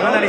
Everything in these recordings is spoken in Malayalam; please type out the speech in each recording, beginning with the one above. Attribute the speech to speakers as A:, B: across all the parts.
A: かなり。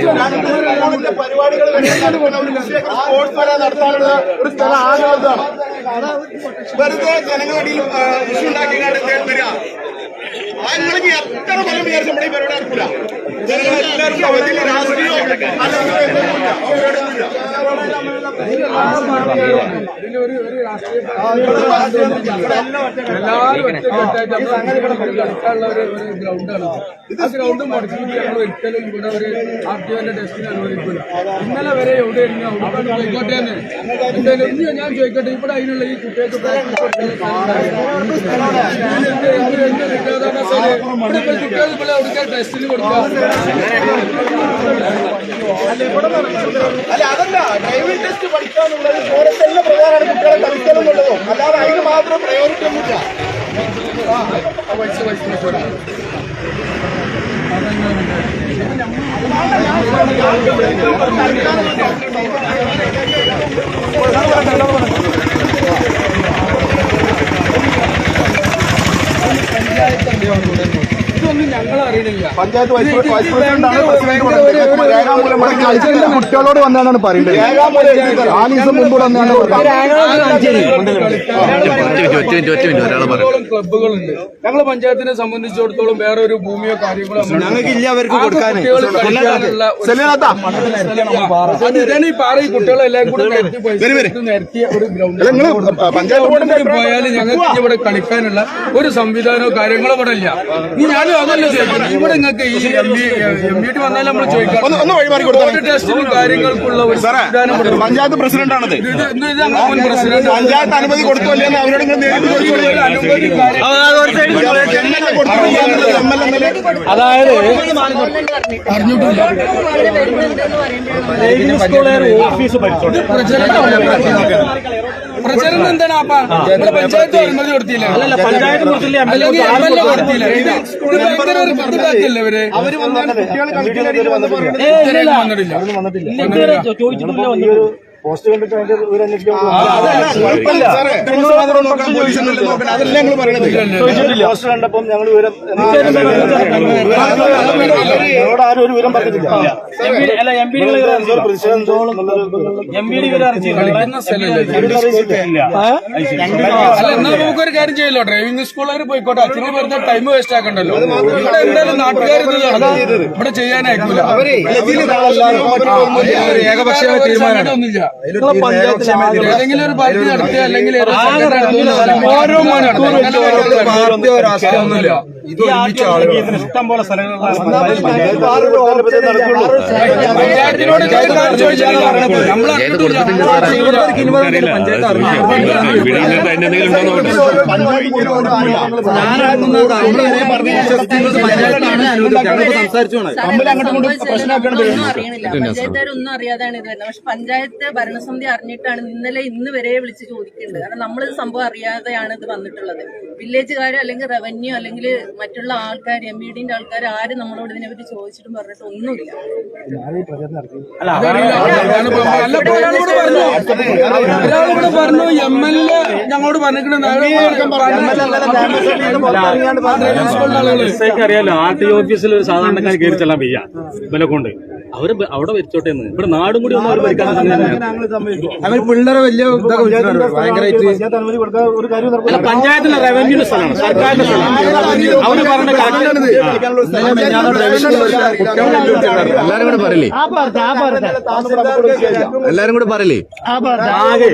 B: പരിപാടികൾ സ്പോർട്സ് വരെ നടത്താനുള്ള ഒരു സ്ഥലം ആലോചിച്ചാണ് വെറുതെ ജനങ്ങളിടയിൽ ഇഷ്യൂ വരിക. അങ്ങനെ എത്ര കൊല്ലം വിചാരിച്ചു നമ്മുടെ ഈ പരിപാടി നടക്കൂല. ജനങ്ങളെല്ലാവരും അവധിയിൽ രാഷ്ട്രീയോ അല്ലെങ്കിൽ പരിപാടിയൊന്നുമില്ല.
A: ഇതിലൊരു ഒരു രാഷ്ട്രീയ എല്ലാവരും ഒറ്റക്കെട്ടായിട്ട് നമ്മൾ ഇവിടെ കളിക്കാനുള്ള ഒരു ഒരു ഗ്രൗണ്ടാണ് ആ ഗ്രൗണ്ട് മുടക്കിയിട്ട് ഞങ്ങൾ ഒരിക്കലും ഇവിടെ ഒരു ടെസ്റ്റിന് അനുവദിക്കില്ല ഇന്നലെ വരെ എവിടെയായിരുന്നു അവിടെ ചോദിക്കട്ടെ എന്ന്. ഞാൻ ചോദിക്കട്ടെ. ഇവിടെ അതിനുള്ള ഈ കുട്ടികൾക്ക്? ഇവിടെ കുട്ടികൾ ടെസ്റ്റിന് കൊടുക്കാം.
B: അല്ല അതല്ല ഡ്രൈവിംഗ് ടെസ്റ്റ് പഠിക്കാന്നുള്ളത് ഫോറസ്റ്റലിന്റെ പ്രധാനമാണ് കുട്ടികളെ കളിക്കണം എന്നുള്ളതോ അല്ലാതെ അതിന് മാത്രം പ്രയോറിറ്റി ഒന്നുമില്ല.
A: വയസ്സ് വയസ്സ് ഇതൊന്നും ഞങ്ങൾ അറിയണില്ല
B: പഞ്ചായത്ത് വൈസ് പ്രസിഡന്റാണ് കുട്ടികളോട് വന്നാണ് പറയുന്നത്. നാല് ദിവസം മുമ്പ് വന്നാണ്
A: ഞങ്ങളെ പഞ്ചായത്തിനെ സംബന്ധിച്ചിടത്തോളം വേറെ ഒരു ഭൂമിയോ കാര്യങ്ങളോ
B: ഞങ്ങൾക്കില്ല അവർക്ക്
A: കൊടുക്കാൻ ഇതാണ് ഈ പാറ ഈ കുട്ടികളെല്ലാം കൂടെ നിരത്തിയ ഒരു ഗ്രൗണ്ട്
B: പഞ്ചായത്ത് ബോർഡിന്റെ
A: പോയാൽ ഞങ്ങൾക്ക് ഇവിടെ കളിക്കാനുള്ള ഒരു സംവിധാനമോ കാര്യങ്ങളോ ഇവിടെ ഇല്ല. ഇനി ഞാനും അതല്ല ഇവിടെ നിങ്ങൾക്ക് ഈ M B M B T വന്നാലും നമ്മൾ ചോദിക്കാം.
B: ഒന്ന് വഴിമാറി
A: ടെസ്റ്റിനും കാര്യങ്ങൾക്കുള്ള ഒരു സംവിധാനം
B: പഞ്ചായത്ത് പ്രസിഡന്റാണത്
A: ഇത് ഇത് ഇത് അങ്ങനെ മുൻ പ്രസിഡന്റ്.
B: പഞ്ചായത്ത് അനുമതി കൊടുത്തല്ലേ അവരോട് ഇങ്ങനെ നേരിട്ട് ചോദിച്ചോളൂ.
A: അനുമതി കാര്യം
B: എങ്ങനെ കൊടുത്തു എന്നുള്ളത് എം എൽ എ
A: അതായത് പ്രചരണം എന്താണ് അപ്പ? ഇവിടെ പഞ്ചായത്ത് അനുമതി കൊടുത്തില്ല? അല്ലെങ്കിൽ എം എൽ എ കൊടുത്തില്ല. ഇത് ഇത് ഭയങ്കര ഒരു ഇവർ? വന്നിട്ടില്ല.
B: അതല്ല ഞങ്ങൾ പറയണത്
C: പോസ്റ്റ് കണ്ടപ്പം ഞങ്ങൾ വിവരം ഞങ്ങളോട് ആരും ഒരു വിവരം പറഞ്ഞിട്ടില്ല
A: നമുക്കൊരു കാര്യം ചെയ്യല്ലോ ഡ്രൈവിംഗ് സ്കൂളുകാർ പോയിക്കോട്ടെ അച്ഛനെ വെറുതെ ടൈം വേസ്റ്റ് ആക്കണ്ടല്ലോ ഇവിടെ എന്തായാലും നാട്ടുകാർ. ഇവിടെ ചെയ്യാനായിട്ടില്ല ഏകപക്ഷ തീരുമാനമൊന്നുമില്ല എന്നല്ല. ഓരോ മണിക്കൂറും
C: ഇഷ്ടം പോലെ
D: പഞ്ചായത്തുകാരൊന്നും അറിയാതാണ് ഇത് വരുന്നത് പക്ഷെ പഞ്ചായത്ത് ഭരണസമിതി അറിഞ്ഞിട്ടാണ് ഇന്നലെ ഇന്ന് വരെ വിളിച്ച് ചോദിക്കേണ്ടത് കാരണം നമ്മൾ സംഭവം അറിയാതെയാണ് ഇത് വന്നിട്ടുള്ളത് വില്ലേജുകാർ അല്ലെങ്കിൽ റവന്യൂ അല്ലെങ്കിൽ മറ്റുള്ള ആൾക്കാർ എം ഇ ഡിന്റെ ആൾക്കാർ ആരും നമ്മളോട് ഇതിനെ പറ്റി ചോദിച്ചിട്ടും പറഞ്ഞിട്ട് ഒന്നുമില്ല
A: ഒരാളോട് പറഞ്ഞു എം എൽ എ ഞങ്ങളോട് പറഞ്ഞിട്ടുണ്ട്
C: അറിയാലോ ആർ ടി ഓഫീസിൽ സാധാരണക്കാർ കയറി ചെല്ലാൻ വയ്യ വില കൊണ്ട് അവർ അവിടെ വെച്ചോട്ടെ എന്ന് ഇവിടെ നാടും കൂടി ഒന്നും അവർ
A: അവർ പിള്ളേരെ വലിയ ഇതൊക്കെ ഭയങ്കരമായിട്ട്
C: അല്ല പഞ്ചായത്തിലെ റവന്യൂന്റെ സ്ഥലമാണ് സർക്കാരിന്റെ സ്ഥലമാണ് അവർ പറഞ്ഞ
E: എല്ലാരും കൂടെ പറയില്ലേ എല്ലാരും കൂടെ പറയില്ലേ
C: ആകെ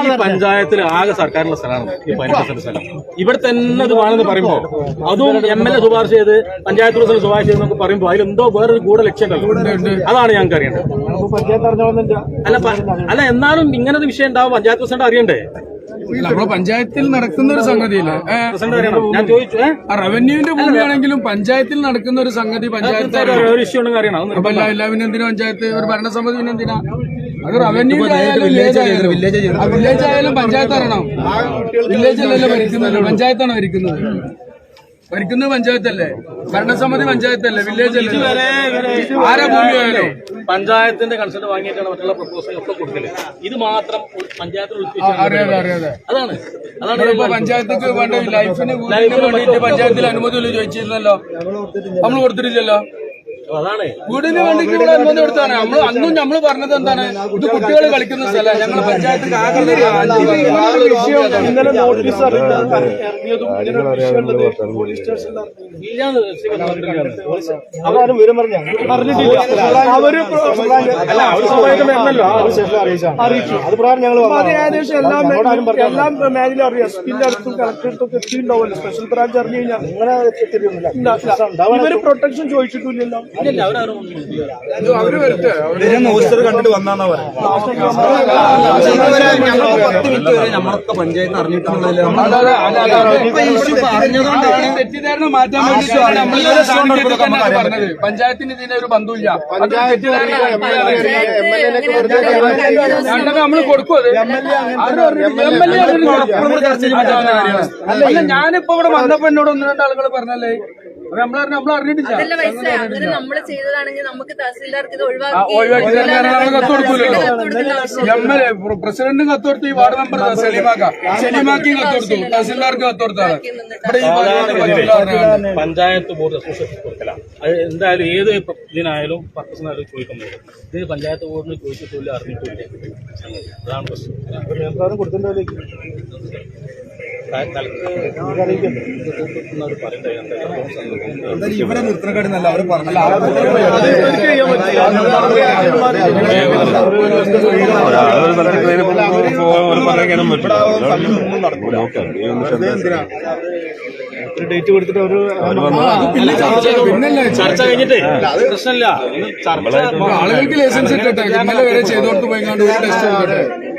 C: ഈ പഞ്ചായത്തിൽ ആകെ സർക്കാരിന്റെ സ്ഥലമാണ് ഈ പതിനെട്ട് സെന്റ് സ്ഥലം ഇവിടെ തന്നെ ഇത് വേണമെന്ന് പറയുമ്പോ അതും എം എൽ എ ശുപാർശ ചെയ്ത് പഞ്ചായത്ത് പ്രസിഡന്റ് ശുപാർശ ചെയ്ത് പറയുമ്പോ അതിലെന്തോ വേറൊരു ഗൂഢ ലക്ഷ്യം ഉണ്ടല്ലോ അതാണ് ഞങ്ങൾക്ക് അറിയേണ്ടത്. അല്ല അല്ല എന്നാലും ഇങ്ങനത്തെ വിഷയം ഉണ്ടാവും പഞ്ചായത്ത് പ്രസിഡന്റ് അറിയണ്ടേ?
A: നമ്മുടെ പഞ്ചായത്തിൽ നടക്കുന്ന ഒരു സംഗതിയില്ലേ. ഏ,
C: പ്രസിഡന്റ് അറിയണം. ഞാൻ ചോദിച്ചു
A: റവന്യൂവിന്റെ ഭൂമിയാണെങ്കിലും പഞ്ചായത്തിൽ നടക്കുന്ന ഒരു സംഗതി പഞ്ചായത്ത് എല്ലാ പഞ്ചായത്ത്? ഒരു ഭരണസമിതി പിന്നെന്തിനാ അത് റവന്യൂ ആയാലും വില്ലേജ് ആയാലും വില്ലേജ് ആയാലും പഞ്ചായത്ത് അറിയണം. വില്ലേജ് അല്ലല്ലോ ഭരിക്കുന്നത്. പഞ്ചായത്താണ് ഭരിക്കുന്നത്. ഭരിക്കുന്നത് പഞ്ചായത്തല്ലേ? ഭരണസമിതി പഞ്ചായത്തല്ലേ? വില്ലേജ് അല്ലേ? ആരാ ഭൂമി ആയാലും?
C: പഞ്ചായത്തിന്റെ കൺസൾട്ട് വാങ്ങിയിട്ടാണ് മറ്റുള്ള പ്രപ്പോസൽ ഒക്കെ കൊടുക്കൽ. ഇത് മാത്രം പഞ്ചായത്തിൽ
A: അറിയാതെ അറിയാതെ
C: അതാണ്. അതാണ്
A: നമ്മളിപ്പോ പഞ്ചായത്തേക്ക് വേണ്ട ലൈഫിന് വീടിന് വേണ്ടിയിട്ട് പഞ്ചായത്തിൽ അനുമതി ചോദിച്ചിരുന്നല്ലോ. നമ്മൾ കൊടുത്തിട്ടില്ലല്ലോ. വീടിന് വേണ്ടിയിട്ട് ഇവിടെ അനുമതി കൊടുത്താണ് നമ്മൾ അന്നും നമ്മൾ പറഞ്ഞത് എന്താണ്? ഇത് കുട്ടികൾ കളിക്കുന്ന സ്ഥലം ഞങ്ങൾ പഞ്ചായത്ത്.
F: അവരും വിവരം പറഞ്ഞു പറഞ്ഞിട്ടില്ല അവർ അല്ല അവർ സ്വാഭാവികം വരണല്ലോ അറിയിച്ചു. അത് പ്രകാരം ഞങ്ങൾ ഏകദേശം എല്ലാം എല്ലാം മേഖല അറിയാം. സ്കിന്റെ അടുത്തും കളക്ടറടുത്തും എത്തിയിട്ടുണ്ടാവുമല്ലോ. സ്പെഷ്യൽ ബ്രാഞ്ച് അറിഞ്ഞു കഴിഞ്ഞാൽ ഇവർ പ്രൊട്ടക്ഷൻ ചോദിച്ചിട്ടില്ലല്ലോ.
B: കണ്ടിട്ട് വന്നാന്നാ
A: തെറ്റിദ്ധാരണ മാറ്റാൻ വേണ്ടിയിട്ടാണ് പഞ്ചായത്തിന് ഇതിന് ഒരു ബന്ധമില്ല നമ്മൾ കൊടുക്കും അല്ല ഞാനിപ്പോ ഇവിടെ വന്നപ്പോ എന്നോട് ഒന്ന് രണ്ട് ആളുകൾ പറഞ്ഞല്ലേ നമ്മൾ നമ്മൾ അറിഞ്ഞിട്ടില്ല.
D: നമ്മൾ ചെയ്തതാണെങ്കിൽ നമുക്ക് തഹസീൽദാർക്ക് ഇത്
A: ഒഴിവാക്കി. പ്രസിഡന്റും കത്ത് ഈ വാർഡ് മെമ്പർ സലീമാക്ക. സലീമാക്കിയും കത്ത് കൊടുത്തു. തഹസിൽദാർക്ക് കത്ത് ഇവിടെ ഈ പരിപാടി പറ്റില്ല പറഞ്ഞുകൊണ്ട്.
C: പഞ്ചായത്ത് ബോർഡ് അസോസിയേഷൻ കൊടുക്കല. അത് എന്തായാലും ഏത് ഇതിനായാലും പർപ്പസിനായാലും ചോദിക്കുന്നത് ഇത് പഞ്ചായത്ത് ബോർഡിന് ചോദിച്ചിട്ടില്ല അറിഞ്ഞിട്ടില്ല. അതാണ് പ്രശ്നം.
B: ഇവിടെ നിർത്തണക്കാടിന്നല്ല അവർ പറഞ്ഞല്ലോ
F: ഡേറ്റ് കൊടുത്തിട്ട് ഒരു
A: ചർച്ച
C: കഴിഞ്ഞിട്ട് പ്രശ്നമില്ല
A: ആളുകൾക്ക് ലൈസൻസ് ഇട്ടട്ടെ ഇന്നലെ വരെ ചെയ്തോർത്ത് ടെസ്റ്റ്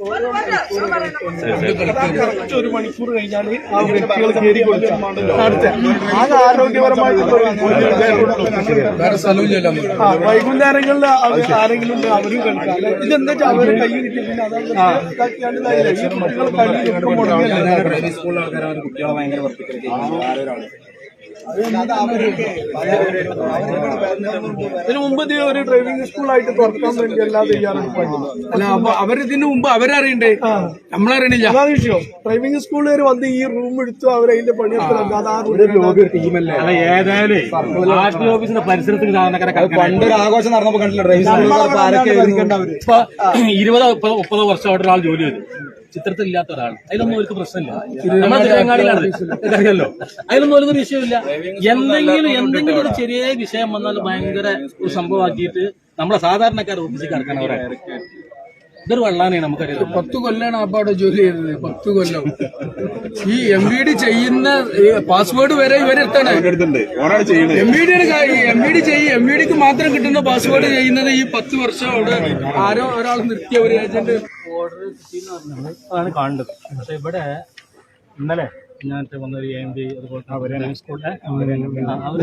B: സംസാരിച്ചോട്ടെ
F: ഒരു മണിക്കൂർ കഴിഞ്ഞാൽ ആ വ്യക്തികൾ കയറി അടുത്ത അത് ആ വൈകുന്നേരങ്ങളിൽ അവർ ആരെങ്കിലും ഉണ്ട് അവരും കളിക്കാം ഇതെന്താ വെച്ചാൽ അവർ കൈ കിട്ടി പിന്നെ അതാണ് കുട്ടികൾ കളി ഇതിനു മുമ്പ് ഇത് ഒരു ഡ്രൈവിംഗ് സ്കൂളായിട്ട് തുറക്കാൻ വേണ്ടി എല്ലാ തയ്യാറെടുപ്പായിരുന്നു
A: അല്ല അപ്പൊ അവരിതിനു മുമ്പ് അവരറിയണ്ടേ? നമ്മളറിയണില്ല.
F: അതാണ് വിഷയം. ഡ്രൈവിംഗ് സ്കൂളുകാർ വന്ന് ഈ റൂം എടുത്തു
C: അവരതിന്റെ പരിസരത്തിൽ സാധാരണക്കാരെ
B: പണ്ടൊരു ആഘോഷം നടന്നപ്പോ കണ്ടില്ല ഡ്രൈവിംഗ്
C: ഇപ്പൊ ഇരുപതോ മുപ്പതോ മുപ്പതോ വർഷം അവിടെ ഒരാൾ ജോലി ചെയ്തു. ചിത്രത്തിൽ ഇല്ലാത്ത ഒരാൾ. അതിലൊന്നും അവർക്ക് പ്രശ്നമില്ല. നമ്മുടെ തിരുവങ്ങാടിയിലാണ് അറിയാലോ? അതിലൊന്നും ഒരു വിഷയമില്ല എന്തെങ്കിലും എന്തെങ്കിലും ഒരു ചെറിയ വിഷയം വന്നാൽ ഭയങ്കര ഒരു സംഭവമാക്കിയിട്ട് നമ്മളെ സാധാരണക്കാർ ഓഫീസിൽ കിടക്കണം അവരെ. ഇതൊരു വള്ളാനാണ് നമുക്കറിയാം.
A: പത്ത് കൊല്ലാണ് അപ്പാടെ അവിടെ ജോലി ചെയ്തത്. പത്ത് കൊല്ലം. ഈ എം വി ഡി ചെയ്യുന്ന പാസ്വേഡ് വരെ എം ഡിയുടെ എം ഡി ചെയ്യും എം വി ഡിക്ക് മാത്രം കിട്ടുന്ന പാസ്വേഡ് ചെയ്യുന്നത് ഈ പത്ത് വർഷം അവിടെ ആരോ ഒരാൾ നിർത്തിയ ഒരു ഏജന്റ്
C: ഓർഡർ അതാണ് കാണേണ്ടത്. പക്ഷേ ഇവിടെ ഇന്നലെ ഞാനത്തെ വന്ന ഒരു എം പി അതുപോലെ സ്കൂളിലെ അവർ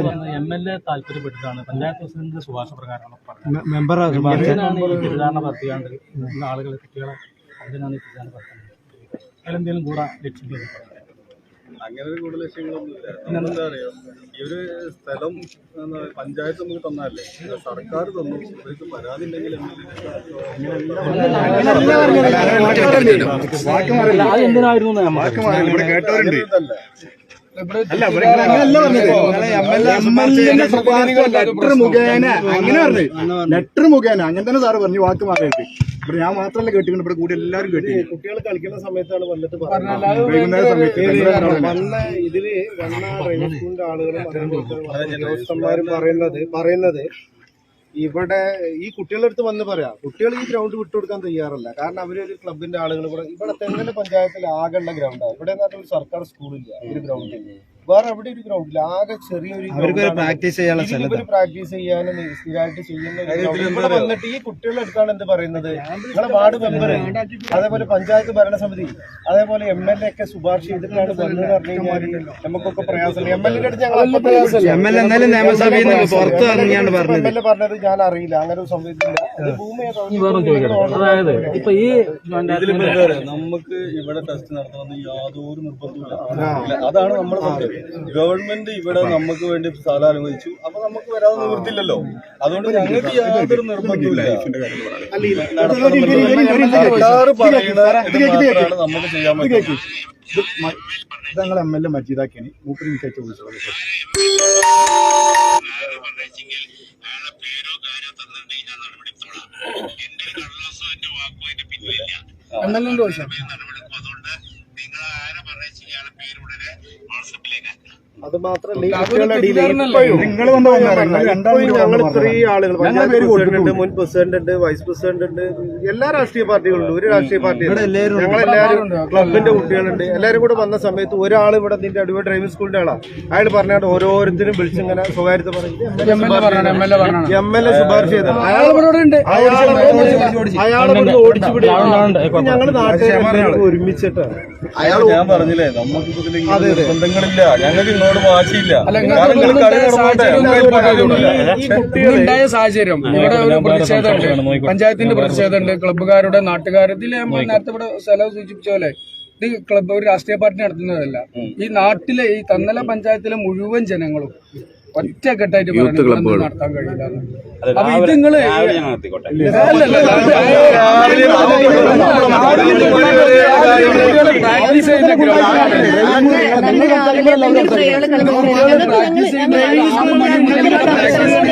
C: വന്ന എം എൽ എ താല്പര്യപ്പെട്ടതാണ് പഞ്ചായത്ത് പ്രസിഡന്റ് ശുപാർശ പ്രകാരമാണ് പറഞ്ഞത്. ഈ തെറ്റിദ്ധാരണ പറ്റിയാണ്ട് ഇന്ന് ആളുകളെ കുട്ടികളെ അതിനാണ് ഈ തെറ്റിദ്ധാരണ പറ്റുന്നത് അതിലെന്തെങ്കിലും കൂടാ ലക്ഷ്യം
G: അങ്ങനെ ഒരു കൂടുതൽ ലക്ഷ്യങ്ങളൊന്നുമില്ല എന്താ അറിയോ ഈ ഒരു സ്ഥലം എന്താ പഞ്ചായത്ത് നമുക്ക് തന്നാലേ സർക്കാർ തന്നു. ഇവർക്ക് പരാതി ഉണ്ടെങ്കിൽ
A: ലെറ്റർ
B: മുഖേന അങ്ങനെ പറഞ്ഞു. ലെറ്റർ മുഖേന അങ്ങനെ തന്നെ സാറ് പറഞ്ഞു വാക്ക് മാറിയിട്ട്. ഇവിടെ ഞാൻ മാത്രമല്ല കേട്ടിട്ടുണ്ട് ഇവിടെ കൂടി എല്ലാവരും കേട്ടി
F: കുട്ടികൾ കളിക്കുന്ന സമയത്താണ് വന്നിട്ട്
B: വൈകുന്നേര സമയത്ത്
F: വന്ന ഇതിൽ വന്ന സ്കൂളിന്റെ ആളുകളും ഉദ്യോഗസ്ഥന്മാരും പറയുന്നത് പറയുന്നത് ഇവിടെ ഈ കുട്ടികളുടെ അടുത്ത് വന്ന് പറയാം. കുട്ടികൾ ഈ ഗ്രൗണ്ട് വിട്ടുകൊടുക്കാൻ തയ്യാറല്ല. കാരണം അവരൊരു ക്ലബിന്റെ ആളുകൾ ഇവിടെ ഇവിടെ തെങ്ങനെ പഞ്ചായത്തിൽ ആകെയുള്ള ഗ്രൗണ്ടാണ് ഇവിടെ എന്ന് പറഞ്ഞാൽ ഒരു സർക്കാർ സ്കൂളില്ല ഒരു ഗ്രൗണ്ടിൽ വേറെ എവിടെ ഒരു ഗ്രൗണ്ടില്ല ആകെ ചെറിയൊരു
E: പ്രാക്ടീസ് ചെയ്യാനുള്ള
F: പ്രാക്ടീസ് ചെയ്യാനും സ്ഥിരമായിട്ട് ചെയ്യുന്ന. ഇവിടെ വന്നിട്ട് ഈ കുട്ടികളുടെ അടുത്താണ് എന്ത് പറയുന്നത്? നിങ്ങളെ വാർഡ് മെമ്പർ അതേപോലെ പഞ്ചായത്ത് ഭരണസമിതി അതേപോലെ എം എൽ എ ഒക്കെ ശുപാർശ ചെയ്തിട്ടാണ് വന്നത് പറഞ്ഞു കഴിഞ്ഞാൽ നമുക്കൊക്കെ പ്രയാസമില്ല? എം എൽ എ അടുത്ത് ഞങ്ങൾ അപ്പൊ പ്രയാസമില്ല?
E: എം എൽ
F: എം
E: പറഞ്ഞത്.
F: ഞാൻ അറിയില്ല. അങ്ങനെ ഒരു
C: ചോദിക്കട്ടെ. അതായത് ഇപ്പൊ ഈ
G: നമുക്ക് ഇവിടെ ടെസ്റ്റ് നടത്തണമെന്ന് യാതൊരു നിർബന്ധമില്ല അതാണ് നമ്മൾ പറഞ്ഞത് ഗവൺമെന്റ് ഇവിടെ നമുക്ക് വേണ്ടി സ്ഥലം അനുവദിച്ചു. അപ്പൊ നമുക്ക് വരാതെ നിവൃത്തില്ലല്ലോ അതുകൊണ്ട് ഞങ്ങൾക്ക് യാതൊരു നിർബന്ധമില്ല. സർക്കാർ പറയുന്ന ഇത് നമുക്ക് ചെയ്യാൻ പറ്റുന്നത്.
B: ഞങ്ങൾ എം എൽ എ മജീദാക്കിയാണ് മൂപ്പര് എനിക്ക് ചോദിച്ചത്
A: എണ്ണല്ലുണ്ട് പക്ഷേ
F: അത് മാത്രമല്ല ഈ കുട്ടികളുടെ ഇടയിൽ ഇപ്പോഴും ഇപ്പോഴും ഞങ്ങൾ ഇത്രയും ആളുകൾ പഞ്ചായത്ത് പ്രസിഡന്റ് ഉണ്ട് മുൻ പ്രസിഡന്റ് ഉണ്ട് വൈസ് പ്രസിഡന്റ് ഉണ്ട്. എല്ലാ രാഷ്ട്രീയ പാർട്ടികളുണ്ട് ഒരു രാഷ്ട്രീയ പാർട്ടി ഞങ്ങളെല്ലാവരും ക്ലബിന്റെ കുട്ടികളുണ്ട്. എല്ലാവരും കൂടെ വന്ന സമയത്ത് ഒരാൾ ഇവിടെ നിന്റെ അടിപൊളി ഡ്രൈവിംഗ് സ്കൂളിന്റെ ആളാ. അയാൾ പറഞ്ഞാണ്ട് ഓരോരുത്തരും വിളിച്ചിങ്ങനെ സ്വകാര്യത പറഞ്ഞു എം എൽ എ ശുപാർശ ചെയ്ത് അയാളെ ഓടിച്ചു വിടുക ഞങ്ങൾ നാട്ടിൽ ഒരുമിച്ചിട്ടാണ്.
G: അയാൾ ഞാൻ പറഞ്ഞില്ലേ നമുക്ക് നിർബന്ധങ്ങളില്ല. ഞങ്ങൾക്ക് ഇങ്ങോട്ട് വാശിയില്ല.
A: ഉണ്ടായ സാഹചര്യം ഇവിടെ ഒരു പ്രതിഷേധമുണ്ട് പഞ്ചായത്തിന്റെ പ്രതിഷേധമുണ്ട് ക്ലബ്ബുകാരുടെ നമ്മൾ നേരത്തെ ഇവിടെ സ്ഥലം സൂചിപ്പിച്ച പോലെ ഇത് ക്ലബ്ബ് ഒരു രാഷ്ട്രീയ പാർട്ടി നടത്തുന്നതല്ല. ഈ നാട്ടിലെ ഈ തന്നല പഞ്ചായത്തിലെ മുഴുവൻ ജനങ്ങളും ഒറ്റക്കെട്ടായിട്ട് നടത്താൻ കഴിയില്ല. അപ്പൊ ഇത് നിങ്ങൾ പ്രാക്ടീസ് ചെയ്യുന്ന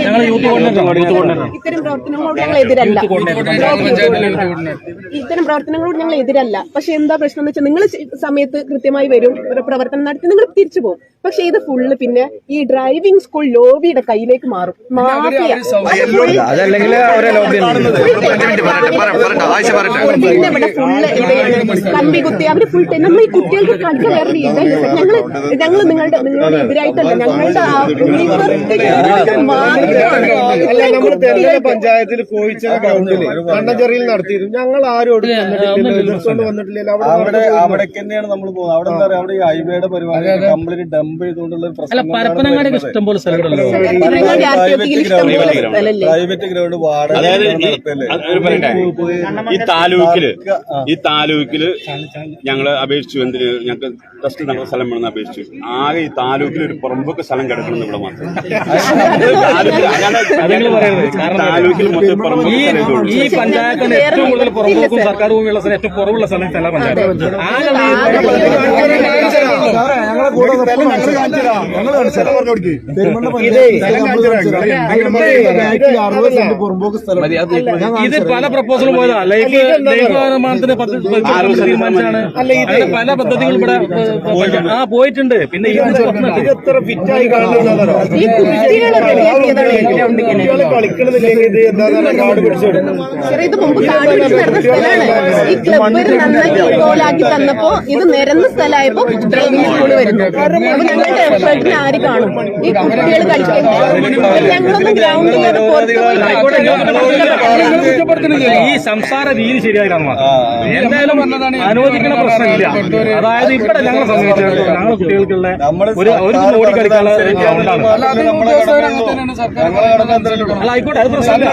C: ഞങ്ങൾ യൂത്ത് കോർഡിനേറ്റർ യൂത്ത് കോർഡിനേറ്റർ
H: ഇത്തരം പ്രവർത്തനങ്ങളോട് ഞങ്ങൾ എതിരല്ല ഇത്തരം പ്രവർത്തനങ്ങളോട് ഞങ്ങൾ എതിരല്ല പക്ഷെ എന്താ പ്രശ്നം എന്ന് വെച്ചാൽ നിങ്ങൾ സമയത്ത് കൃത്യമായി വരും ഒരു പ്രവർത്തനം നടത്തി നിങ്ങൾ തിരിച്ചു പോകും പക്ഷെ ഇത് ഫുള്ള് പിന്നെ ഈ ഡ്രൈവിംഗ് സ്കൂൾ ലോബിയുടെ കയ്യിലേക്ക് മാറും മാഫിയ
E: അതല്ലെങ്കിൽ അവരെ ലോബി
H: പിന്നെ ഇവിടെ ഫുള്ള് കമ്പി കുത്തി അവർ ഫുൾ ടൈം നമ്മൾ ഈ കുട്ടികൾക്ക് കളിക്കാൻ വേറെ ഇതല്ല സർ ഞങ്ങൾ ഞങ്ങൾ നിങ്ങളുടെ നിങ്ങളുടെ എതിരായിട്ടല്ല. ഞങ്ങളുടെ ആ മാത്രമാണ്.
F: പഞ്ചായത്തിൽ കോഴിച്ച ഗ്രൗണ്ടിൽ കണ്ണഞ്ചെറിയിൽ നടത്തിയിരുന്നു. ഞങ്ങൾ ആരോടും വന്നിട്ടില്ലല്ലോ എതിർത്തുകൊണ്ട് അവിടെ
G: അവിടെ അവിടേക്ക് തന്നെയാണ് നമ്മൾ പോകുന്നത്. അവിടെ എന്താ പറയാ അവിടെ ഈ ഹൈവേയുടെ പരിപാടി കംപ്ലീറ്റ് ഡംപ് ചെയ്തുകൊണ്ടുള്ള ഒരു
C: അല്ല
G: പ്രശ്നം
C: പരപ്പനങ്ങാടി ഇഷ്ടം പോലെ
H: സ്ഥലല്ലേ
G: പ്രൈവറ്റ് ഗ്രൗണ്ട് വാടക
I: അതായത് ഈ-
G: നടത്തല്ലേ
I: അത് ഒരു പറയട്ടെ ഈ താലൂക്കിൽ ഈ താലൂക്കിൽ ഞങ്ങൾ അപേക്ഷിച്ചു എന്തിന് ഞങ്ങൾക്ക് ടെസ്റ്റ് നമ്മുടെ സ്ഥലം വേണമെന്ന് അപേക്ഷിച്ചു. ആകെ ഈ താലൂക്കിൽ ഒരു പുറമ്പൊക്കെ സ്ഥലം കിടക്കണം ഇവിടെ മാത്രം. താലൂക്കിൽ
C: അതെങ്കിലും പറയരുത്. കാരണം
I: താലൂക്കിൽ മൊത്തം
C: ഈ
I: പുറമ്പൊക്കെ സ്ഥലം ഇതുള്ളൂ.
C: ഈ പഞ്ചായത്തിന് ഏറ്റവും കൂടുതൽ പുറമ്പോക്കും സർക്കാർ ഭൂമിയുള്ള സ്ഥലം ഏറ്റവും കുറവുള്ള സ്ഥലം സ്ഥല പഞ്ചായത്ത്. ആകെ ഇത് പല പ്രപ്പോസൽ പോയതാ. ലൈഫ് ലൈഫ് നിർമ്മാണത്തിന് തീരുമാനിച്ചാണ്. പല പദ്ധതികളും ഇവിടെ ആ പോയിട്ടുണ്ട്. പിന്നെ
F: ഇത് ഫിറ്റായി കളിക്കണമെന്നില്ലെങ്കിൽ ഇത് എന്താ കാട് പിടിച്ചെടുക്കും
H: ഇത് മുമ്പ് കാട് പിടിച്ച് നടന്ന സ്ഥലമാണ്. ഈ ക്ലബ്ബ് നന്നാക്കി കോലാക്കി തന്നപ്പോ ഇത് നിരന്ന സ്ഥലമായപ്പോ ഡ്രൈവിംഗ് സ്കൂൾ വരുന്നു. അപ്പൊ ഞങ്ങളുടെ എഫേർട്ടിന് ആര് കാണും? ഈ കുട്ടികൾ കളിക്കുന്നത് ഞങ്ങളൊന്നും ഗ്രൗണ്ടിൽ
C: ഈ സംസാര രീതി എന്തായാലും അനുവദിക്കുന്ന പ്രശ്നമില്ല. അതായത് ഇവിടെ ഞങ്ങളെ സംബന്ധിച്ചിടത്തോളം ഞങ്ങളെ കുട്ടികൾക്കുള്ള ഒരു ഒരു ഓടി കളിക്കാനുള്ള അല്ല ആയിക്കോട്ടെ അത് പ്രശ്നമില്ല.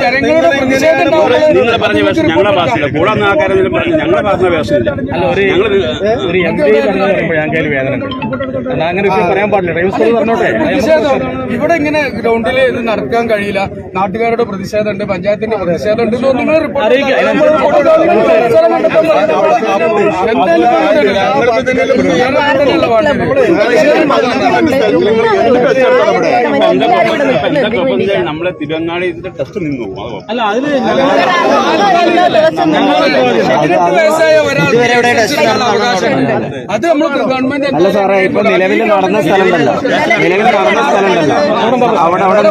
I: പറഞ്ഞ വേഷം ഞങ്ങളെ ഭാഷയില്ല കൂടെ വന്ന ആൾക്കാരെങ്കിലും പറഞ്ഞു ഞങ്ങളെ പറഞ്ഞ വേഷമില്ല
C: അല്ല ഒരു ഒരു എം പി പറഞ്ഞു പറയുമ്പോൾ ഞങ്ങൾക്ക് അതിൽ വേദന ഉണ്ട്. അങ്ങനെ പറയാൻ പാടില്ല. ഡ്രൈവർ സ്കൂൾ പറഞ്ഞോട്ടെ.
A: ഇവിടെ ഇങ്ങനെ ഗ്രൗണ്ടിൽ ഇത് നടക്കാൻ കഴിയില്ല നാട്ടുകാരുടെ പ്രതിഷേധമുണ്ട് പഞ്ചായത്തിന്റെ പ്രതിഷേധമുണ്ട് നിങ്ങൾ റിപ്പോർട്ട്.
I: നമ്മളെ തിരുവങ്ങാടി ടെസ്റ്റ് നിന്നു
C: അല്ല
A: അതിന് അത് നമ്മൾ ഗവൺമെന്റ്
E: അല്ല സാറേ ഇപ്പൊ നിലവിൽ നടന്ന സ്ഥലമല്ല നിലവിൽ നടന്ന സ്ഥലം അവിടെ അവിടെ എന്താ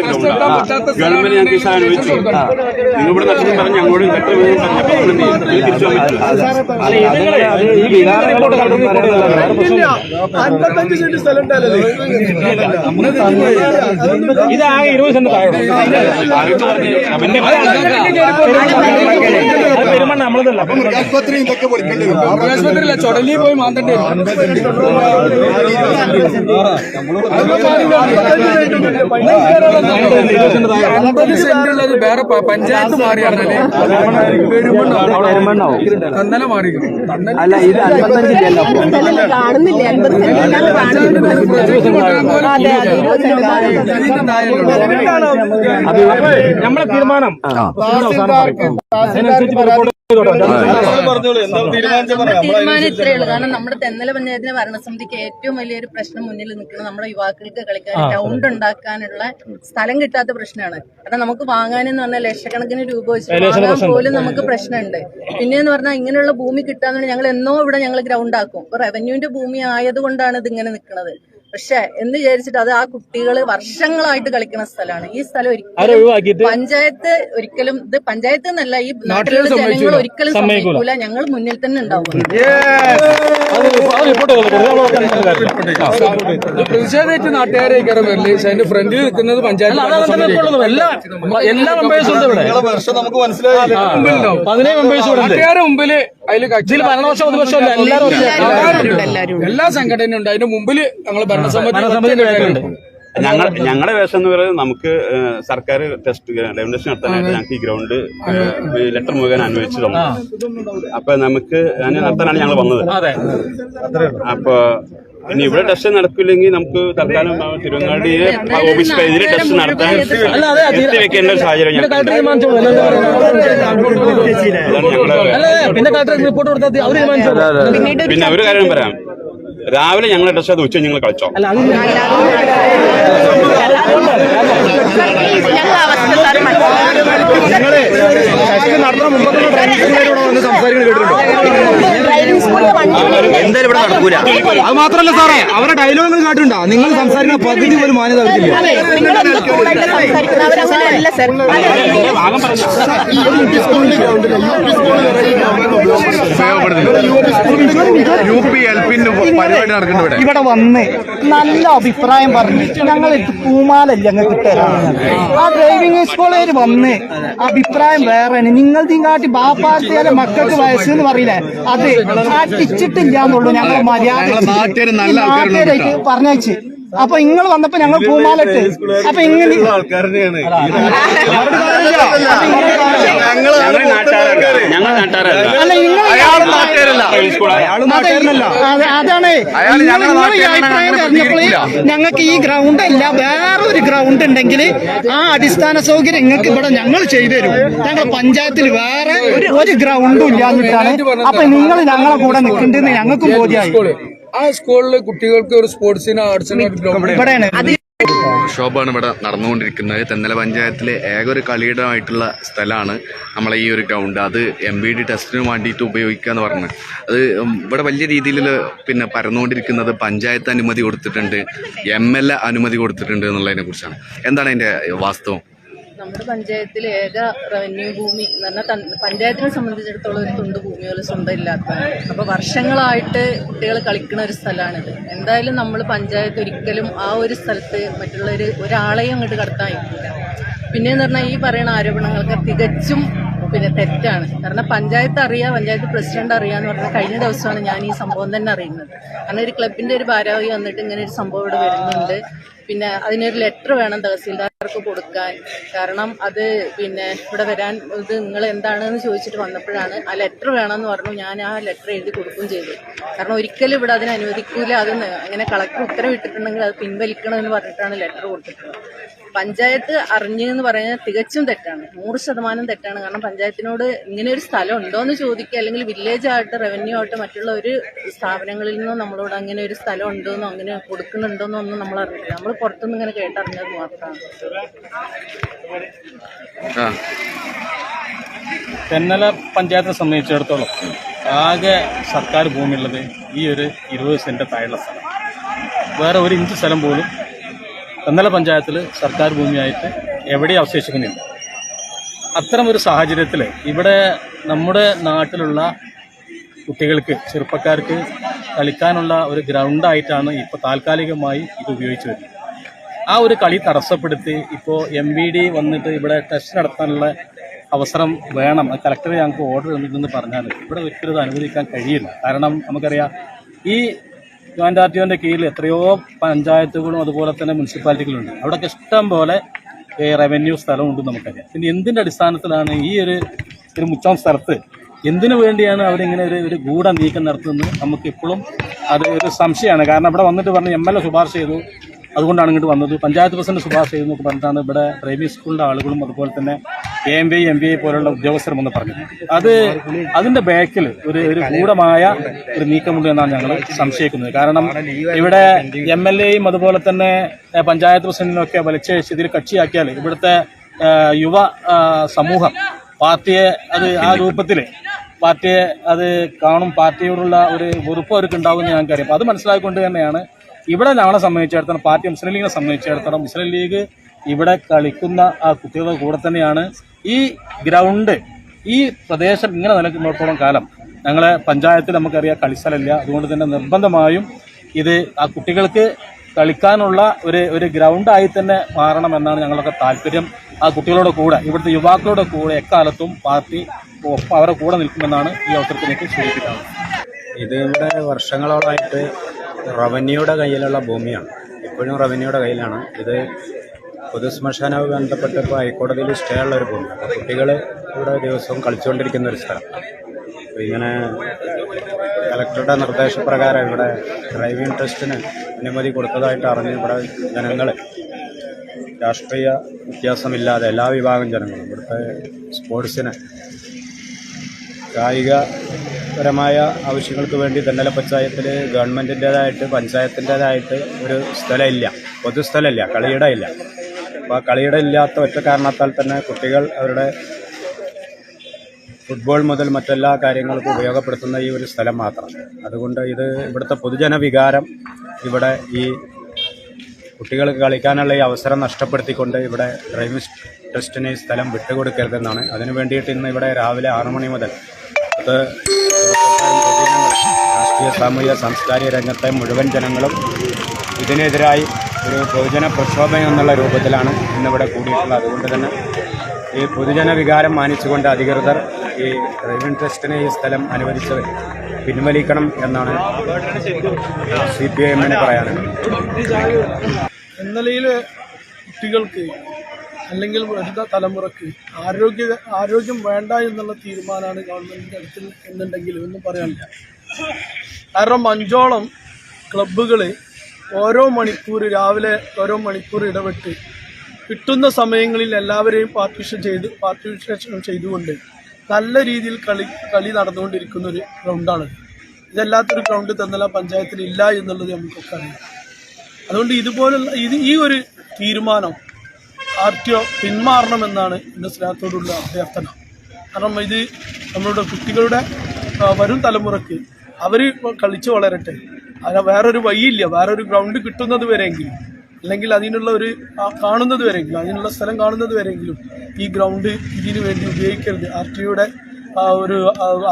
I: ഗ്രൗണ്ട് ഗവൺമെന്റ് ഞങ്ങൾക്ക് അനുവദിച്ചു നിങ്ങൾ ഇവിടെ നഷ്ടം പറഞ്ഞ്
E: അങ്ങോട്ടും
F: അൻപത്തഞ്ച് സെന്റ് സ്ഥലം ഉണ്ടല്ലോ
C: ഇത് ആകെ ഇരുപത് സെന്റ് പെരുമണ്ണ നമ്മളതല്ല
B: ആശുപത്രി ഇതൊക്കെ
A: ആശുപത്രിയില്ല ചൊടലി പോയി മാന്തേണ്ടി വരും അൻപത് സെന്റ് ഉള്ളത് വേറെ പഞ്ചായത്ത് മാറിയാണല്ലേ തന്നല മാറി.
E: അല്ല ഇത്
H: സ്ഥലം കാണുന്നില്ല.
C: നമ്മളെ തീരുമാനം.
D: തീരുമാനം ഉള്ളൂ. കാരണം നമ്മുടെ തെന്നല പഞ്ചായത്തിന്റെ ഭരണസമിതിക്ക് ഏറ്റവും വലിയൊരു പ്രശ്നം മുന്നിൽ നിൽക്കുന്നത് നമ്മുടെ യുവാക്കൾക്ക് കളിക്കാൻ ഗ്രൗണ്ട് ഉണ്ടാക്കാനുള്ള സ്ഥലം കിട്ടാത്ത പ്രശ്നമാണ്. കാരണം നമുക്ക് വാങ്ങാനെന്ന് പറഞ്ഞാൽ ലക്ഷക്കണക്കിന് രൂപ വെച്ച് വാങ്ങാൻ പോലും നമുക്ക് പ്രശ്നമുണ്ട്. പിന്നെന്ന് പറഞ്ഞാൽ ഇങ്ങനെയുള്ള ഭൂമി കിട്ടാന്ന് ഞങ്ങൾ എന്നോ ഇവിടെ ഞങ്ങൾ ഗ്രൗണ്ട് ആക്കും ഇപ്പൊ റവന്യൂവിന്റെ ഭൂമി ആയതുകൊണ്ടാണ് ഇത് ഇങ്ങനെ നിൽക്കുന്നത്. പക്ഷെ എന്ന് വിചാരിച്ചിട്ട് അത് ആ കുട്ടികൾ വർഷങ്ങളായിട്ട് കളിക്കുന്ന സ്ഥലമാണ്. ഈ സ്ഥലം ഒരിക്കലും പഞ്ചായത്ത് ഒരിക്കലും ഇത് പഞ്ചായത്ത് എന്നല്ല ഈ നാട്ടിലുള്ള ജനങ്ങൾ ഒരിക്കലും സമ്മതിക്കൂല. ഞങ്ങൾ മുന്നിൽ തന്നെ ഉണ്ടാവും.
A: പ്രതിഷേധിച്ച് നാട്ടുകാരെ അതിന്റെ ഫ്രണ്ടിൽ നിൽക്കുന്നത് പഞ്ചായത്ത്.
C: എല്ലാ എല്ലാ മെമ്പേഴ്സും ഉണ്ട് ഇവിടെ.
G: നമുക്ക് മനസ്സിലായി.
A: മുമ്പിലുണ്ടാവും.
C: പതിനേഴ് മെമ്പേഴ്സും ഇവിടെ ഉണ്ട്.
A: നാട്ടുകാരെ മുമ്പിൽ അതിൽ
C: ഭരണപക്ഷം പ്രതിപക്ഷം എല്ലാവരും
A: എല്ലാ സംഘടനയും ഉണ്ട്. അതിന്റെ മുമ്പിൽ ഞങ്ങൾ ഭരണസമിതി
I: ഞങ്ങൾ ഞങ്ങളുടെ വേഷം എന്ന് പറയുന്നത് നമുക്ക് സർക്കാർ ടെസ്റ്റ് ഡെമോൺസ്ട്രേഷൻ നടത്താനായിട്ട് ഞങ്ങൾക്ക് ഈ ഗ്രൗണ്ട് ലെറ്റർ മുഖേന അനുവദിച്ചു തന്നു അപ്പൊ നമുക്ക് അതിനെ നടത്താനാണ് ഞങ്ങൾ വന്നത്
C: അതെ
I: അപ്പൊ ഇനി ഇവിടെ ടെസ്റ്റ് നടക്കില്ലെങ്കിൽ നമുക്ക് തൽക്കാലം ആ തിരുവങ്ങാടിയിലെ ഓഫീസ് പേജിൽ ടെസ്റ്റ് നടത്താൻ
C: അല്ല, അതെ, അത്
I: നിർത്തിവെക്കേണ്ട ഒരു സാഹചര്യം
C: പിന്നെ
I: ഒരു കാര്യം പറയാം രാവിലെ ഞങ്ങൾ ഡ്രസ് അത് ഉച്ച ഞങ്ങൾ കളിച്ചോ
C: നടന്ന മുമ്പ്
H: ഞങ്ങൾ അവസ്ഥ
E: എന്തായാലും ഇവിടെ നടക്കൂല. അത് മാത്രല്ല സാറേ അവരുടെ ഡയലോഗ് കേട്ടിട്ടുണ്ടോ. നിങ്ങൾ സംസാരിക്കുന്ന പകുതി പോലും മാന്യത അവർക്കില്ല.
H: അതെ. നിങ്ങൾ എന്ത് കൂളായിട്ട് സംസാരിക്കുന്നത്? അവരങ്ങനെയല്ല sir.
B: U P L P പരിപാടി നടക്കുന്നുണ്ട് ഇവിടെ.
F: വന്ന് നല്ല അഭിപ്രായം പറഞ്ഞു. ഞങ്ങൾ പൂമാലല്ല ഞങ്ങൾക്ക് തരാം ആ ഡ്രൈവിംഗ് സ്കൂളുകാർ വന്ന് അഭിപ്രായം വേറെ നിങ്ങൾ കാട്ടി ബാപ്പാർത്തിയാലും മക്കൾക്ക് വയസ്സ് എന്ന് പറയില്ലേ? അത്. ആ ടിച്ചിട്ടില്ല എന്നുള്ളൂ ഞങ്ങൾ മര്യാദ
B: നാട്ടുകാര് നല്ല ആൾക്കാരുണ്ട്
F: നാട്ടുകാരായിട്ട് പറഞ്ഞയച്ച്. അപ്പൊ നിങ്ങൾ വന്നപ്പോ ഞങ്ങൾ പൂമാലിട്ട്. അപ്പൊ ഇങ്ങനെ
I: ഞങ്ങൾ
F: അതാണ്. ഞങ്ങൾക്ക് ഈ ഗ്രൗണ്ട് അല്ല വേറെ ഒരു ഗ്രൗണ്ട് ഉണ്ടെങ്കിൽ ആ അടിസ്ഥാന സൗകര്യം നിങ്ങൾക്ക് ഇവിടെ ഞങ്ങൾ ചെയ്തു തരും. ഞങ്ങൾ പഞ്ചായത്തിൽ വേറെ ഒരു ഗ്രൗണ്ടും ഇല്ലാന്നിട്ടാണ് അപ്പൊ നിങ്ങൾ ഞങ്ങളെ കൂടെ നിൽക്കേണ്ടതെന്ന് ഞങ്ങൾക്കും ബോധ്യമായി
A: ആ സ്കൂളിൽ കുട്ടികൾക്ക് ഒരു സ്പോർട്സിന് ആർട്സിന്
F: ഇവിടെയാണ്
J: ഇവിടെ നടന്നുകൊണ്ടിരിക്കുന്നത്. തെന്നല പഞ്ചായത്തിലെ ഏക ഒരു കളിയിടമായിട്ടുള്ള സ്ഥലമാണ് നമ്മളെ ഈ ഒരു ഗ്രൗണ്ട്. അത് എം ബി ഡി ടെസ്റ്റിന് വേണ്ടിയിട്ട് ഉപയോഗിക്കുക എന്ന് പറഞ്ഞത് അത് ഇവിടെ വലിയ രീതിയിൽ പിന്നെ പരന്നുകൊണ്ടിരിക്കുന്നത് പഞ്ചായത്ത് അനുമതി കൊടുത്തിട്ടുണ്ട്. എ അനുമതി കൊടുത്തിട്ടുണ്ട് എന്നുള്ളതിനെ കുറിച്ചാണ് എന്താണ് അതിന്റെ വാസ്തവം?
D: നമ്മുടെ പഞ്ചായത്തിൽ ഏക റവന്യൂ ഭൂമി എന്ന് പറഞ്ഞാൽ പഞ്ചായത്തിനെ സംബന്ധിച്ചിടത്തോളം ഒരു തുണ്ട് ഭൂമി പോലെ സ്വന്തം ഇല്ലാത്ത അപ്പോൾ വർഷങ്ങളായിട്ട് കുട്ടികൾ കളിക്കുന്ന ഒരു സ്ഥലമാണിത്. എന്തായാലും നമ്മൾ പഞ്ചായത്ത് ഒരിക്കലും ആ ഒരു സ്ഥലത്ത് മറ്റുള്ളവർ ഒരാളെയും അങ്ങോട്ട് കടത്താൻ അയക്കില്ല പിന്നെയെന്ന് പറഞ്ഞാൽ ഈ പറയുന്ന ആരോപണങ്ങളൊക്കെ തികച്ചും പിന്നെ തെറ്റാണ്. കാരണം പഞ്ചായത്ത് അറിയാം പഞ്ചായത്ത് പ്രസിഡന്റ് അറിയാന്ന് പറഞ്ഞാൽ കഴിഞ്ഞ ദിവസമാണ് ഞാൻ ഈ സംഭവം തന്നെ അറിയുന്നത്. കാരണം ഒരു ക്ലബിന്റെ ഒരു ഭാരവാഹി വന്നിട്ട് ഇങ്ങനെ ഒരു സംഭവം ഇവിടെ വരുന്നുണ്ട്. പിന്നെ അതിനൊരു ലെറ്റർ വേണം തഹസീൽദാർക്ക് കൊടുക്കാൻ. കാരണം അത് പിന്നെ ഇവിടെ വരാൻ ഇത് നിങ്ങൾ എന്താണെന്ന് ചോദിച്ചിട്ട് വന്നപ്പോഴാണ് ആ ലെറ്റർ വേണമെന്ന് പറഞ്ഞു ഞാൻ ആ ലെറ്റർ എഴുതി കൊടുക്കുകയും ചെയ്തു. കാരണം ഒരിക്കലും ഇവിടെ അതിന് അനുവദിക്കൂല. അത് അങ്ങനെ കളക്ടർ ഉത്തരവിട്ടിട്ടുണ്ടെങ്കിൽ അത് പിൻവലിക്കണം എന്ന് പറഞ്ഞിട്ടാണ് ലെറ്റർ കൊടുത്തിട്ടുള്ളത്. പഞ്ചായത്ത് അറിഞ്ഞെന്ന് പറയുന്നത് തികച്ചും തെറ്റാണ്. നൂറ് ശതമാനം തെറ്റാണ്. കാരണം പഞ്ചായത്തിനോട് ഇങ്ങനെ ഒരു സ്ഥലം ഉണ്ടോ എന്ന് ചോദിക്കുക അല്ലെങ്കിൽ വില്ലേജ് ആയിട്ട് റവന്യൂ ആയിട്ട് മറ്റുള്ള ഒരു സ്ഥാപനങ്ങളിൽ നിന്നോ നമ്മളോട് അങ്ങനെ ഒരു സ്ഥലം ഉണ്ടോ ഉണ്ടോന്നോ അങ്ങനെ കൊടുക്കുന്നുണ്ടോന്നോ ഒന്നും നമ്മൾ അറിഞ്ഞില്ല നമ്മൾ പുറത്തുനിന്ന് ഇങ്ങനെ കേട്ടറിഞ്ഞത് മാത്രമാണ്.
C: തെന്നല പഞ്ചായത്തിനെ സംബന്ധിച്ചിടത്തോളം ആകെ സർക്കാർ ഭൂമിയുള്ളത് ഈ ഒരു ഇരുപത് സെന്റ് താഴെയുള്ള സ്ഥലം. വേറെ ഒരു ഇഞ്ച് സ്ഥലം പോലും തെന്നല പഞ്ചായത്തിൽ സർക്കാർ ഭൂമിയായിട്ട് എവിടെയും അവശേഷിക്കുന്നില്ല. അത്തരം ഒരു സാഹചര്യത്തിൽ ഇവിടെ നമ്മുടെ നാട്ടിലുള്ള കുട്ടികൾക്ക് ചെറുപ്പക്കാർക്ക് കളിക്കാനുള്ള ഒരു ഗ്രൗണ്ടായിട്ടാണ് ഇപ്പോൾ താൽക്കാലികമായി ഇത് ഉപയോഗിച്ചു വരുന്നത്. ആ ഒരു കളി തടസ്സപ്പെടുത്തി ഇപ്പോൾ എം വി ഡി വന്നിട്ട് ഇവിടെ ടെസ്റ്റ് നടത്താനുള്ള അവസരം വേണം. അത് കളക്ടർ ഞങ്ങൾക്ക് ഓർഡർ തന്നിട്ടെന്ന് പറഞ്ഞാൽ ഇവിടെ ഒരിക്കലും അനുവദിക്കാൻ കഴിയില്ല. കാരണം നമുക്കറിയാം ഈ ജോയിന്റ് ആർ ടി ഒന്റെ കീഴിൽ എത്രയോ പഞ്ചായത്തുകളും അതുപോലെ തന്നെ മുനിസിപ്പാലിറ്റികളുണ്ട്. അവിടെയൊക്കെ ഇഷ്ടം പോലെ റവന്യൂ സ്ഥലമുണ്ട് നമുക്കറിയാം. പിന്നെ എന്തിന്റെ അടിസ്ഥാനത്തിലാണ് ഈ ഒരു ഒരു മുച്ചാം സ്ഥലത്ത് എന്തിനു വേണ്ടിയാണ് അവരിങ്ങനെ ഒരു ഒരു ഗൂഢ നീക്കം നടത്തുന്നത് നമുക്ക് ഇപ്പോഴും അത് ഒരു സംശയമാണ്. കാരണം ഇവിടെ വന്നിട്ട് പറഞ്ഞ് എം എൽ എ ശുപാർശ ചെയ്തു. അതുകൊണ്ടാണ് ഇങ്ങോട്ട് വന്നത്. പഞ്ചായത്ത് പ്രസിഡന്റ് സുഭാഷ് ചെയ്തു എന്നൊക്കെ പറഞ്ഞിട്ടാണ് ഇവിടെ ഡ്രൈവിംഗ് സ്കൂളിന്റെ ആളുകളും അതുപോലെ തന്നെ A M B M B I പോലുള്ള ഉദ്യോഗസ്ഥരും എന്ന് പറഞ്ഞത്. അത് അതിന്റെ ബാക്കിൽ ഒരു ഒരു ഗൂഢമായ ഒരു നീക്കമുണ്ട് എന്നാണ് ഞങ്ങൾ സംശയിക്കുന്നത്. കാരണം ഇവിടെ എം എൽ എയും അതുപോലെ തന്നെ പഞ്ചായത്ത് പ്രസിഡന്റിനും ഒക്കെ വലിച്ചഴിച്ച് ഇതിൽ കക്ഷിയാക്കിയാൽ ഇവിടുത്തെ യുവ സമൂഹം പാർട്ടിയെ അത് ആ രൂപത്തിൽ പാർട്ടിയെ അത് കാണും പാർട്ടിയോടുള്ള ഒരു വെറുപ്പ് അവർക്ക് ഉണ്ടാകുമെന്ന് ഞങ്ങൾക്കറിയാം. അപ്പോൾ അത് മനസ്സിലാക്കിക്കൊണ്ട് തന്നെയാണ് ഇവിടെ ഞങ്ങളെ സംബന്ധിച്ചിടത്തോളം പാർട്ടി മുസ്ലിം ലീഗിനെ സംബന്ധിച്ചിടത്തോളം മുസ്ലിം ലീഗ് ഇവിടെ കളിക്കുന്ന ആ കുട്ടികളുടെ കൂടെ തന്നെയാണ് ഈ ഗ്രൗണ്ട് ഈ പ്രദേശം ഇങ്ങനെ നിലനിൽക്കുന്നിടത്തോളം കാലം ഞങ്ങളെ പഞ്ചായത്തിൽ നമുക്കറിയാം കളിസ്ഥലമില്ല. അതുകൊണ്ട് തന്നെ നിർബന്ധമായും ഇത് ആ കുട്ടികൾക്ക് കളിക്കാനുള്ള ഒരു ഒരു ഗ്രൗണ്ടായി തന്നെ മാറണമെന്നാണ് ഞങ്ങളൊക്കെ താല്പര്യം. ആ കുട്ടികളുടെ കൂടെ ഇവിടുത്തെ യുവാക്കളുടെ കൂടെ എക്കാലത്തും പാർട്ടി അവരുടെ കൂടെ നിൽക്കുമെന്നാണ് ഈ അവസരത്തിലേക്ക് സൂചിപ്പിക്കുന്നത്
K: ഇത് ഇവിടെ വർഷങ്ങളോളമായിട്ട് റവന്യൂയുടെ കയ്യിലുള്ള ഭൂമിയാണ്. ഇപ്പോഴും റവന്യൂയുടെ കയ്യിലാണ്. ഇത് പൊതുശ്മശാനവുമായി ബന്ധപ്പെട്ട് ഇപ്പോൾ ഹൈക്കോടതിയിൽ സ്റ്റേ ഉള്ള ഒരു ഭൂമി കുട്ടികൾ ഇവിടെ ദിവസവും കളിച്ചുകൊണ്ടിരിക്കുന്ന ഒരു സ്ഥലം. ഇങ്ങനെ കലക്ടറുടെ നിർദ്ദേശപ്രകാരം ഇവിടെ ഡ്രൈവിംഗ് ടെസ്റ്റിന് അനുമതി കൊടുത്തതായിട്ട് അറിഞ്ഞ് ഇവിടെ ജനങ്ങൾ. രാഷ്ട്രീയ വ്യത്യാസമില്ലാതെ എല്ലാ വിഭാഗം ജനങ്ങളും ഇവിടുത്തെ സ്പോർട്സിന് കായികപരമായ ആവശ്യങ്ങൾക്ക് വേണ്ടി തെന്നല പഞ്ചായത്തിൽ ഗവൺമെന്റിന്റേതായിട്ട് പഞ്ചായത്തിന്റേതായിട്ട് ഒരു സ്ഥലമില്ല. പൊതുസ്ഥലമില്ല കളിയിട ഇല്ല അപ്പോൾ ആ കളിയിട ഇല്ലാത്ത ഒറ്റ കാരണത്താൽ തന്നെ കുട്ടികൾ അവരുടെ ഫുട്ബോൾ മുതൽ മറ്റെല്ലാ കാര്യങ്ങൾക്കും ഉപയോഗപ്പെടുത്തുന്ന ഈ ഒരു സ്ഥലം മാത്രം. അതുകൊണ്ട് ഇത് ഇവിടുത്തെ പൊതുജന വികാരം ഇവിടെ ഈ കുട്ടികൾക്ക് കളിക്കാനുള്ള ഈ അവസരം നഷ്ടപ്പെടുത്തിക്കൊണ്ട് ഇവിടെ ഡ്രൈവിംഗ് ടെസ്റ്റിന് സ്ഥലം വിട്ടുകൊടുക്കരുതെന്നാണ്. അതിനു വേണ്ടിയിട്ട് ഇന്ന് ഇവിടെ രാവിലെ ആറു മണി മുതൽ ഇത് രാഷ്ട്രീയ സാമൂഹിക സാംസ്കാരിക രംഗത്തെ മുഴുവൻ ജനങ്ങളും ഇതിനെതിരായി ഒരു പൊതുജന പ്രക്ഷോഭം എന്നുള്ള രൂപത്തിലാണ് ഇന്നിവിടെ കൂടിയിട്ടുള്ളത്. അതുകൊണ്ട് തന്നെ ഈ പൊതുജന വികാരം മാനിച്ചുകൊണ്ട് അധികൃതർ ഈ റെയിൽവേ ട്രസ്റ്റിനെ ഈ സ്ഥലം അനുവദിച്ചത് പിൻവലിക്കണം എന്നാണ് സി പി ഐ എമ്മിന്
L: ഇന്നലെയിലെ കുട്ടികൾക്ക് അല്ലെങ്കിൽ വരുന്ന തലമുറയ്ക്ക് ആരോഗ്യ ആരോഗ്യം വേണ്ട എന്നുള്ള തീരുമാനമാണ് ഗവൺമെന്റിന്റെ അടുത്ത് എന്നുണ്ടെങ്കിൽ ഒന്നും പറയാനില്ല. കാരണം അഞ്ചോളം ക്ലബ്ബുകൾ ഓരോ മണിക്കൂർ രാവിലെ ഓരോ മണിക്കൂർ ഇടപെട്ട് കിട്ടുന്ന സമയങ്ങളിൽ എല്ലാവരെയും പാർട്ടിഷൻ ചെയ്ത് പാർട്ടിഷൻ ചെയ്തുകൊണ്ട് നല്ല രീതിയിൽ കളി കളി നടന്നുകൊണ്ടിരിക്കുന്ന ഒരു ഗ്രൗണ്ടാണ് ഇതല്ലാത്തൊരു ഗ്രൗണ്ട് തന്നല പഞ്ചായത്തിൽ ഇല്ല എന്നുള്ളത് നമുക്കൊക്കെ അറിയാം. അതുകൊണ്ട് ഇതുപോലുള്ള ഇത് ഈ ഒരു തീരുമാനം ഒ പിന്മാറണമെന്നാണ് എന്റെ സ്നേഹത്തോടുള്ള അഭ്യർത്ഥന. കാരണം ഇത് നമ്മളുടെ കുട്ടികളുടെ വരും തലമുറയ്ക്ക് അവർ കളിച്ചു വളരട്ടെ. അത് വേറൊരു വഴിയില്ല. വേറൊരു ഗ്രൗണ്ട് കിട്ടുന്നത് വരെയെങ്കിലും അല്ലെങ്കിൽ അതിനുള്ള ഒരു കാണുന്നത് വരെയെങ്കിലും അതിനുള്ള സ്ഥലം കാണുന്നത് വരെയെങ്കിലും ഈ ഗ്രൗണ്ട് ഇതിനു വേണ്ടി ഉപയോഗിക്കരുത്. ആർ ടി ഒയുടെ ഒരു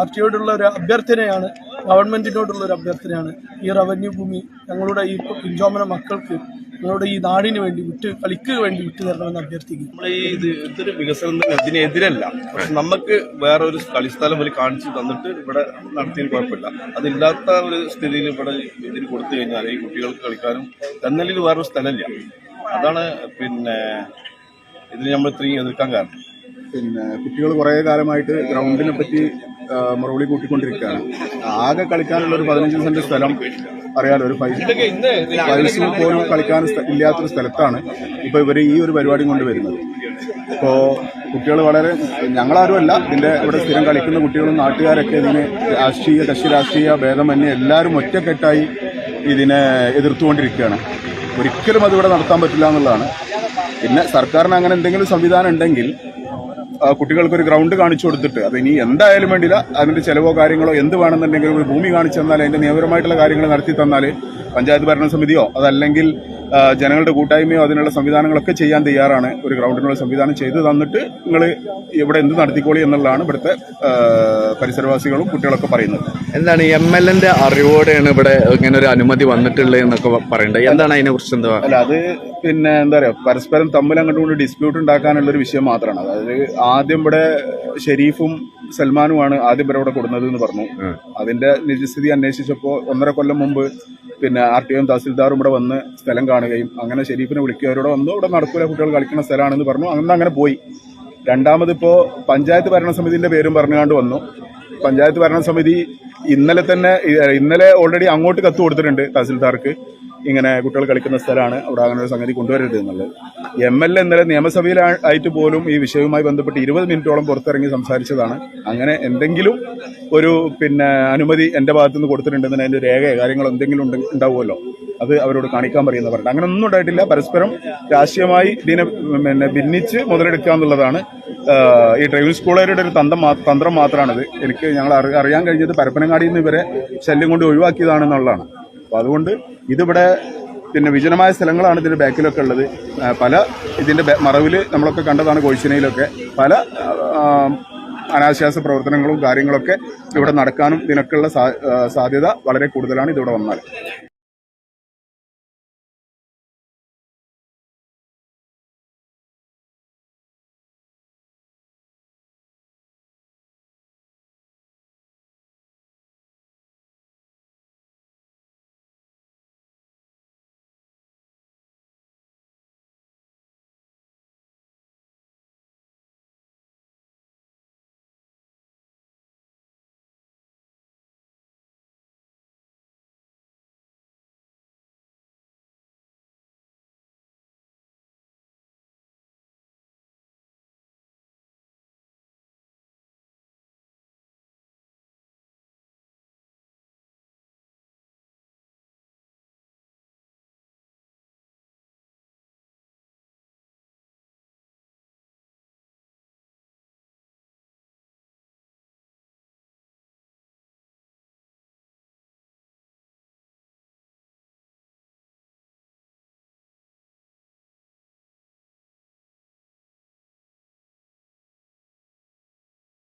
L: ആർ ടി ഒയോടുള്ള ഒരു അഭ്യർത്ഥനയാണ് ഗവൺമെന്റിനോടുള്ള ഒരു അഭ്യർത്ഥനയാണ് ഈ റവന്യൂ ഭൂമി ഞങ്ങളുടെ ഈ പിഞ്ചോമന മക്കൾക്ക് ഞങ്ങളുടെ ഈ നാടിന് വേണ്ടി വിട്ട് കളിക്ക് വേണ്ടി വിട്ടു തരണമെന്ന് അഭ്യർത്ഥിക്കുന്നു.
G: നമ്മൾ ഈ ഇത് ഇതൊരു വികസനം തന്നെ ഇതിനെതിരല്ല പക്ഷെ നമുക്ക് വേറെ ഒരു കളിസ്ഥലം ഒരു കാണിച്ചു തന്നിട്ട് ഇവിടെ നടത്തിയതിന് കുഴപ്പമില്ല. അതില്ലാത്ത ഒരു സ്ഥിതിയിൽ ഇവിടെ ഇതിന് കൊടുത്തു കഴിഞ്ഞാൽ ഈ കുട്ടികൾക്ക് കളിക്കാനും തന്നലിൽ വേറൊരു സ്ഥലമില്ല. അതാണ് പിന്നെ ഇതിന് നമ്മൾ ഇത്രയും എതിർക്കാൻ കാരണം.
B: പിന്നെ കുട്ടികൾ കുറേ കാലമായിട്ട് ഗ്രൗണ്ടിനെ പറ്റി മറുപടി കൂട്ടിക്കൊണ്ടിരിക്കുകയാണ്. ആകെ കളിക്കാനുള്ള ഒരു പതിനഞ്ച് സെന്റ് സ്ഥലം അറിയാലോ ഒരു പൈസ പൈസ പോലും കളിക്കാൻ ഇല്ലാത്തൊരു സ്ഥലത്താണ് ഇപ്പൊ ഇവർ ഈ ഒരു പരിപാടി കൊണ്ട് വരുന്നത് ഇപ്പോ കുട്ടികൾ വളരെ ഞങ്ങളാരുമല്ല ഇതിന്റെ ഇവിടെ സ്ഥിരം കളിക്കുന്ന കുട്ടികളും നാട്ടുകാരൊക്കെ ഇതിനെ രാഷ്ട്രീയ കക്ഷി രാഷ്ട്രീയ ഭേദമന്യേ എല്ലാവരും ഒറ്റക്കെട്ടായി ഇതിനെ എതിർത്തുകൊണ്ടിരിക്കുകയാണ്. ഒരിക്കലും അതിവിടെ നടത്താൻ പറ്റില്ല എന്നുള്ളതാണ്. പിന്നെ സർക്കാരിന് അങ്ങനെ എന്തെങ്കിലും സംവിധാനം ഉണ്ടെങ്കിൽ കുട്ടികൾക്ക് ഒരു ഗ്രൗണ്ട് കാണിച്ചു കൊടുത്തിട്ട് അത് ഇനി എന്തായാലും വേണ്ടില്ല അതിന്റെ ചെലവോ കാര്യങ്ങളോ എന്ത് വേണമെന്നുണ്ടെങ്കിലും ഒരു ഭൂമി കാണിച്ചു തന്നാൽ അതിന്റെ നിയമപരമായിട്ടുള്ള കാര്യങ്ങൾ നടത്തി തന്നാൽ പഞ്ചായത്ത് ഭരണസമിതിയോ അതല്ലെങ്കിൽ ജനങ്ങളുടെ കൂട്ടായ്മയോ അതിനുള്ള സംവിധാനങ്ങളൊക്കെ ചെയ്യാൻ തയ്യാറാണ്. ഒരു ഗ്രൗണ്ടിനുള്ള സംവിധാനം ചെയ്തു തന്നിട്ട് നിങ്ങൾ ഇവിടെ എന്ത് നടത്തിക്കോളി എന്നുള്ളതാണ് ഇവിടുത്തെ പരിസരവാസികളും കുട്ടികളൊക്കെ പറയുന്നത്.
J: എന്താണ് എം എൽ എന്റെ അറിവോടെയാണ് ഇവിടെ ഇങ്ങനെ ഒരു അനുമതി വന്നിട്ടുള്ളത് എന്നൊക്കെ പറയണ്ടത് എന്താണ് അതിനെ കുറിച്ച് എന്താ?
B: അല്ല അത് പിന്നെ എന്താ പറയുക പരസ്പരം തമ്മിൽ അങ്ങോട്ടും കൊണ്ട് ഡിസ്പ്യൂട്ട് ഉണ്ടാക്കാനുള്ളൊരു വിഷയം മാത്രമാണ്. അതായത് ആദ്യം ഇവിടെ ഷെരീഫും സൽമാനുമാണ് ആദ്യം വരെ ഇവിടെ കൊടുക്കുന്നത് എന്ന് പറഞ്ഞു അതിന്റെ നിജസ്ഥിതി അന്വേഷിച്ചപ്പോൾ ഒന്നര കൊല്ലം മുമ്പ് പിന്നെ ആർ ടി എം തഹസിൽദാറും ഇവിടെ വന്ന് സ്ഥലം കാണുകയും അങ്ങനെ ഷെരീഫിനെ വിളിക്കുക അവരോട് വന്നു ഇവിടെ നടക്കൂല കുട്ടികൾ കളിക്കുന്ന സ്ഥലമാണെന്ന് പറഞ്ഞു. അങ്ങനെ അങ്ങനെ പോയി. രണ്ടാമതിപ്പോൾ പഞ്ചായത്ത് ഭരണസമിതിന്റെ പേരും പറഞ്ഞുകൊണ്ട് വന്നു. പഞ്ചായത്ത് ഭരണസമിതി ഇന്നലെ തന്നെ ഇന്നലെ ഓൾറെഡി അങ്ങോട്ട് കത്ത് കൊടുത്തിട്ടുണ്ട് തഹസിൽദാർക്ക്. ഇങ്ങനെ കുട്ടികൾ കളിക്കുന്ന സ്ഥലമാണ്. അവിടെ അങ്ങനെ ഒരു സംഗതി കൊണ്ടുവരരുത് എന്നുള്ളത്. എം എൽ എ ഇന്നലെ നിയമസഭയിലായിട്ട് പോലും ഈ വിഷയവുമായി ബന്ധപ്പെട്ട് ഇരുപത് മിനിറ്റോളം പുറത്തിറങ്ങി സംസാരിച്ചതാണ്. അങ്ങനെ എന്തെങ്കിലും ഒരു പിന്നെ അനുമതി എന്റെ ഭാഗത്തു നിന്ന് കൊടുത്തിട്ടുണ്ടെന്ന് അതിന്റെ രേഖയോ കാര്യങ്ങൾ എന്തെങ്കിലും ഉണ്ട് ഉണ്ടാവുമല്ലോ. അത് അവരോട് കാണിക്കാൻ പറയുന്ന പറഞ്ഞു അങ്ങനെ ഒന്നും ഉണ്ടായിട്ടില്ല. പരസ്പരം രാഷ്ട്രീയമായി ഇതിനെ പിന്നെ ഭിന്നിച്ച് മുതലെടുക്കുക എന്നുള്ളതാണ്. ഈ ഡ്രൈവിംഗ് സ്കൂളുകാരുടെ ഒരു തന്ത്രം തന്ത്രം മാത്രമാണിത് എനിക്ക് ഞങ്ങൾ അറിയാൻ കഴിഞ്ഞത് പരപ്പനങ്ങാടിയിൽ നിന്ന് ഇവരെ ശല്യം കൊണ്ട് ഒഴിവാക്കിയതാണെന്നുള്ളതാണ്. അപ്പോൾ അതുകൊണ്ട് ഇതിവിടെ പിന്നെ വിജനമായ സ്ഥലങ്ങളാണ് ഇതിന്റെ ബാക്കിലൊക്കെ ഉള്ളത്. പല ഇതിന്റെ മറവിൽ നമ്മളൊക്കെ കണ്ടതാണ് കോഴിച്ചിനയിലൊക്കെ. പല അനാശ്വാസ പ്രവർത്തനങ്ങളും കാര്യങ്ങളൊക്കെ ഇവിടെ നടക്കാനും ഇതിനൊക്കെയുള്ള സാധ്യത വളരെ കൂടുതലാണ് ഇതിവിടെ വന്നാൽ.